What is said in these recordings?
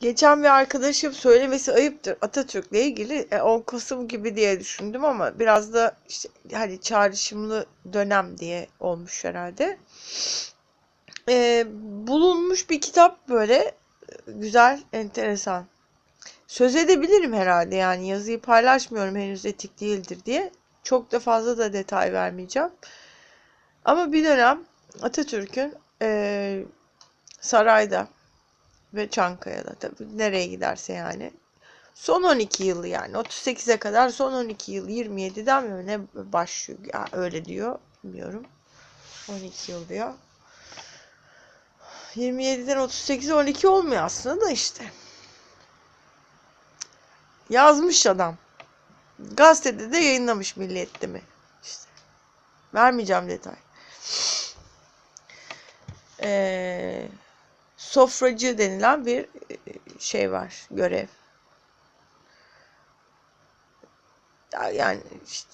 Geçen bir arkadaşım söylemesi ayıptır Atatürk'le ilgili e, 10 Kasım gibi diye düşündüm ama biraz da işte hani çağrışımlı dönem diye olmuş herhalde. E, bulunmuş bir kitap böyle e, güzel, enteresan. Söz edebilirim herhalde yani yazıyı paylaşmıyorum henüz etik değildir diye. Çok da fazla da detay vermeyeceğim. Ama bir dönem Atatürk'ün e, sarayda ve Çankaya'da tabii nereye giderse yani. Son 12 yılı yani 38'e kadar son 12 yıl 27'den mi ne başlıyor ya öyle diyor bilmiyorum. 12 yıl diyor. 27'den 38'e 12 olmuyor aslında da işte. Yazmış adam. Gazetede de yayınlamış Milliyet'te mi? İşte. Vermeyeceğim detay. Eee sofracı denilen bir e, şey var, görev. Yani işte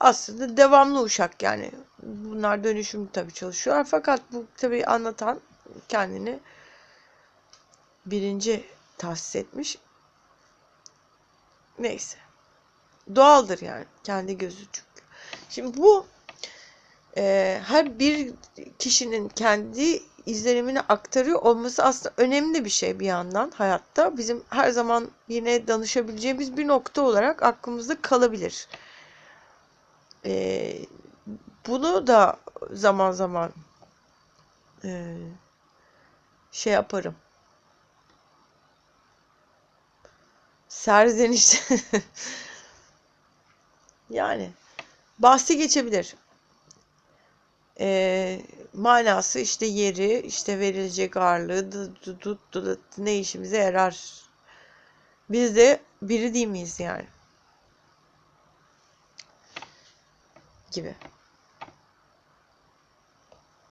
aslında devamlı uşak yani. Bunlar dönüşüm tabii çalışıyorlar. Fakat bu tabii anlatan kendini birinci tahsis etmiş. Neyse. Doğaldır yani. Kendi gözü çünkü. Şimdi bu e, her bir kişinin kendi izlenimini aktarıyor olması aslında önemli bir şey bir yandan hayatta. Bizim her zaman yine danışabileceğimiz bir nokta olarak aklımızda kalabilir. E, bunu da zaman zaman e, şey yaparım. Serzeniş yani bahsi geçebilir e, manası işte yeri, işte verilecek ağırlığı, ne işimize yarar. Biz de biri değil miyiz yani? Gibi.